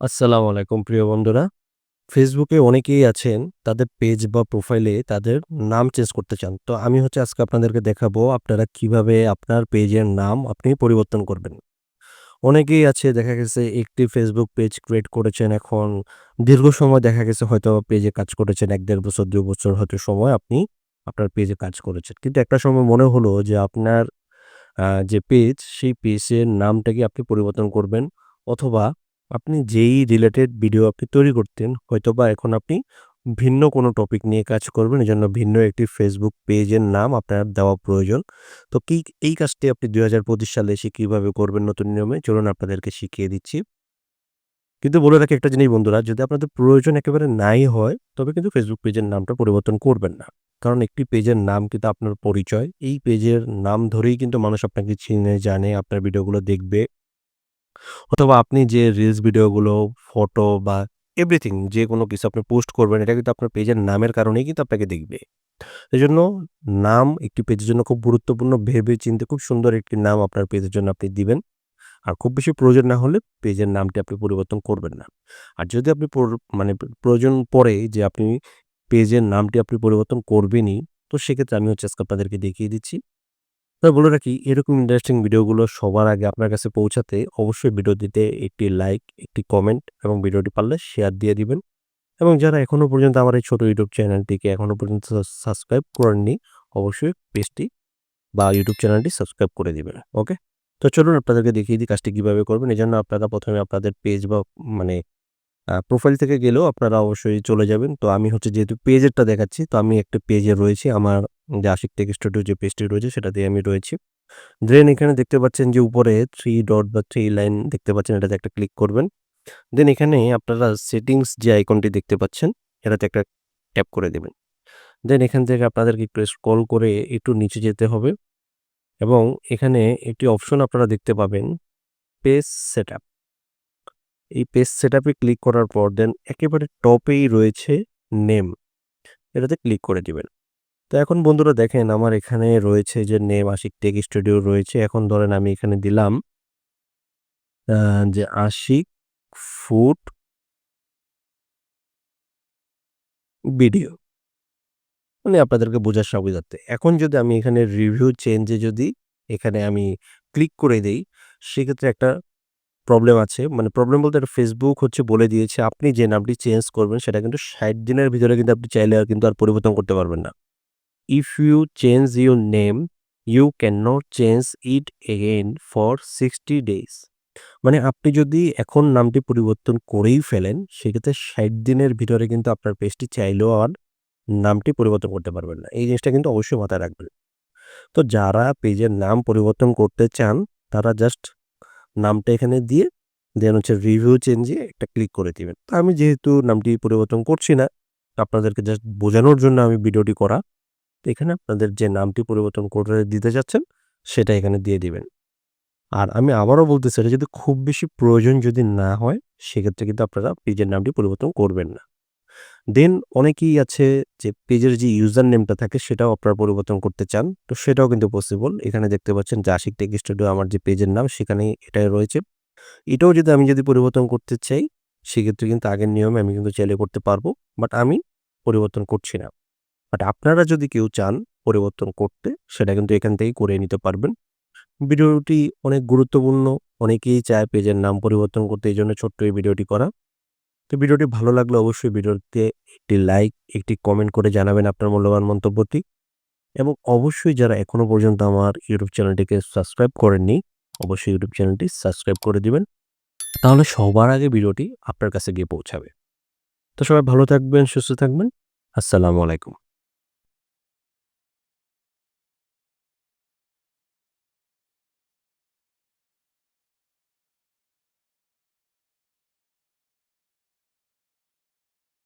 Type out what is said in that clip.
আসসালামু আলাইকুম, প্রিয় বন্ধুরা। ফেসবুকে অনেকেই আছেন, তাদের পেজ বা প্রোফাইলে তাদের নাম চেঞ্জ করতে চান। তো আমি হচ্ছে আজকে আপনাদেরকে দেখাবো আপনারা কীভাবে আপনার পেজের নাম আপনি পরিবর্তন করবেন। অনেকেই আছে, দেখা গেছে একটি ফেসবুক পেজ ক্রিয়েট করেছেন এখন, দীর্ঘ সময় দেখা গেছে হয়তো পেজে কাজ করেছেন, এক দেড় বছর দু বছর হয়তো সময় আপনি আপনার পেজে কাজ করেছেন। কিন্তু একটা সময় মনে হলো যে আপনার যে পেজ, সেই পেজের নামটাকে আপনি পরিবর্তন করবেন অথবা আপনি যেই রিলেটেড ভিডিও আপনি তৈরি করতেন হয়তো বা এখন আপনি ভিন্ন কোনো টপিক নিয়ে কাজ করবেন। এজন্য ভিন্ন একটি ফেসবুক পেজের নাম আপনার দেওয়া প্রয়োজন। তো কি এই কাজটি আপনি ২০২৫ সালে এসে কীভাবে করবেন নতুন নিয়মে চলুন আপনাদেরকে শিখিয়ে দিচ্ছি। কিন্তু বলে রাখি একটা জিনিস বন্ধুরা যদি আপনাদের প্রয়োজন একেবারে নাই হয় তবে কিন্তু ফেসবুক পেজের নামটা পরিবর্তন করবেন না। কারণ একটি পেজের নাম কিন্তু আপনার পরিচয়। এই পেজের নাম ধরেই কিন্তু মানুষ আপনাকে চিনে জানে, আপনার ভিডিওগুলো দেখবে। অথবা আপনি যে রিলস ভিডিওগুলো, ফটো বা এভরিথিং যে কোনো কিছু আপনি পোস্ট করবেন এটা কিন্তু আপনার পেজের নামের কারণেই কিন্তু আপনাকে দেখবে। এজন্য নাম একটি পেজের জন্য খুব গুরুত্বপূর্ণ ভেবে চিন্তে খুব সুন্দর একটি নাম আপনার পেজের জন্য আপনি দিবেন। আর খুব বেশি প্রয়োজন না হলে পেজের নামটি আপনি পরিবর্তন করবেন না। আর যদি আপনি মানে প্রয়োজন পড়ে যে আপনি পেজের নামটি আপনি পরিবর্তন করবেনই, তো সেক্ষেত্রে আমি হচ্ছে আজকে আপনাদেরকে দেখিয়ে দিচ্ছি। তবে বলে রাখি এরকম ইন্টারেস্টিং ভিডিওগুলো সবার আগে আপনার কাছে পৌঁছাতে অবশ্যই ভিডিওটিতে একটি লাইক, একটি কমেন্ট এবং ভিডিওটি পারলে শেয়ার দিয়ে দিবেন। এবং যারা এখনও পর্যন্ত আমার এই ছোট ইউটিউব চ্যানেলটিকে এখনও পর্যন্ত সাবস্ক্রাইব করেননি অবশ্যই পেজটি বা ইউটিউব চ্যানেলটি সাবস্ক্রাইব করে দিবেন। ওকে? তো চলুন আপনাদেরকে দেখিয়ে দিই কাজটি কীভাবে করবেন। এজন্য আপনারা প্রথমে আপনাদের পেজ বা মানে প্রোফাইল থেকে গেলেও আপনারা অবশ্যই চলে যাবেন। তো আমি হচ্ছে যেহেতু পেজেরটা দেখাচ্ছি তো আমি একটা পেজে রয়েছি। আমার যে আশিক টেক স্টুডিও যে পেজটি রয়েছে সেটাতেই আমি রয়েছি। দেন এখানে দেখতে পাচ্ছেন যে উপরে থ্রি ডট বা থ্রি লাইন দেখতে পাচ্ছেন, এটাতে একটা ক্লিক করবেন। দেন এখানে আপনারা সেটিংস যে আইকনটি দেখতে পাচ্ছেন, এটাতে একটা ট্যাপ করে দেবেন দেন এখান থেকে আপনাদেরকে একটু স্ক্রল করে একটু নিচে যেতে হবে এবং এখানে একটি অপশন আপনারা দেখতে পাবেন পেজ সেটআপ। এই পেজ সেটআপে ক্লিক করার পর দেন একেবারে টপেই রয়েছে নেম। এটাতে ক্লিক করে দিবেন। তো এখন বন্ধুরা দেখেন, আমার এখানে রয়েছে যে নেম আশিক টেক স্টুডিও রয়েছে। এখন ধরেন আমি এখানে দিলাম যে আশিক ফুড ভিডিও। মানে আপনাদেরকে বোঝার সুবিধার্থে। এখন যদি আমি এখানে রিভিউ চেঞ্জে যদি এখানে আমি ক্লিক করে দেই, সেক্ষেত্রে একটা প্রবলেম আছে। মানে প্রবলেম বলতে একটা ফেসবুক হচ্ছে বলে দিয়েছে, আপনি যে নামটি চেঞ্জ করবেন, সেটা কিন্তু ৬০ দিনের ভিতরে কিন্তু আপনি চাইলে আর কিন্তু আর পরিবর্তন করতে পারবেন না। You change your name you can not change it again for 60 days. মানে আপনি যদি এখন নামটি পরিবর্তন করেই ফেলেন, সেক্ষেত্রে ৬০ দিনের ভিতরে কিন্তু আপনার পেজটি চাইলেও আর নামটি পরিবর্তন করতে পারবেন না। এই জিনিসটা কিন্তু অবশ্যই মাথায় রাখবেন। তো যারা পেজের নাম পরিবর্তন করতে চান, তারা জাস্ট নামটা এখানে দিয়ে দেন হচ্ছে রিভিউ চেঞ্জ একটা ক্লিক করে দিবেন। তো আমি যেহেতু নামটি পরিবর্তন করছি না, আপনাদেরকে জাস্ট বোঝানোর জন্য আমি ভিডিওটি করা। তো এখানে আপনাদের যে নামটি পরিবর্তন করে দিতে চাচ্ছেন, সেটা এখানে দিয়ে দিবেন। আর আমি আবারও বলতেছি এটা যদি খুব বেশি প্রয়োজন যদি না হয়, সেক্ষেত্রে কিন্তু আপনারা পেজের নামটি পরিবর্তন করবেন না। দেন অনেকেই আছে যে পেজের যে ইউজার নেমটা থাকে, সেটাও আপনারা পরিবর্তন করতে চান। তো সেটাও কিন্তু পসিবল। এখানে দেখতে পাচ্ছেন আশিক টেক স্টুডিও আমার যে পেজের নাম, সেখানেই এটাই রয়েছে। এটাও যদি আমি যদি পরিবর্তন করতে চাই, সেক্ষেত্রে কিন্তু আগের নিয়মে আমি কিন্তু চাইলে করতে পারব। বাট আমি পরিবর্তন করছি না। বাট আপনারা যদি কেউ চান পরিবর্তন করতে সেটা কিন্তু এখান থেকেই করে নিতে পারবেন। ভিডিওটি অনেক গুরুত্বপূর্ণ। অনেকেই চায় পেজের নাম পরিবর্তন করতে এই জন্য ছোট্ট এই ভিডিওটি করা। তো ভিডিওটি ভালো লাগলে অবশ্যই ভিডিওতে একটি লাইক, একটি কমেন্ট করে জানাবেন আপনার মূল্যবান মন্তব্যটি। এবং অবশ্যই যারা এখনও পর্যন্ত আমার ইউটিউব চ্যানেলটিকে সাবস্ক্রাইব করেননি অবশ্যই ইউটিউব চ্যানেলটি সাবস্ক্রাইব করে দিবেন। তাহলে সবার আগে ভিডিওটি আপনার কাছে গিয়ে পৌঁছাবে। তো সবাই ভালো থাকবেন, সুস্থ থাকবেন। আসসালামু আলাইকুম।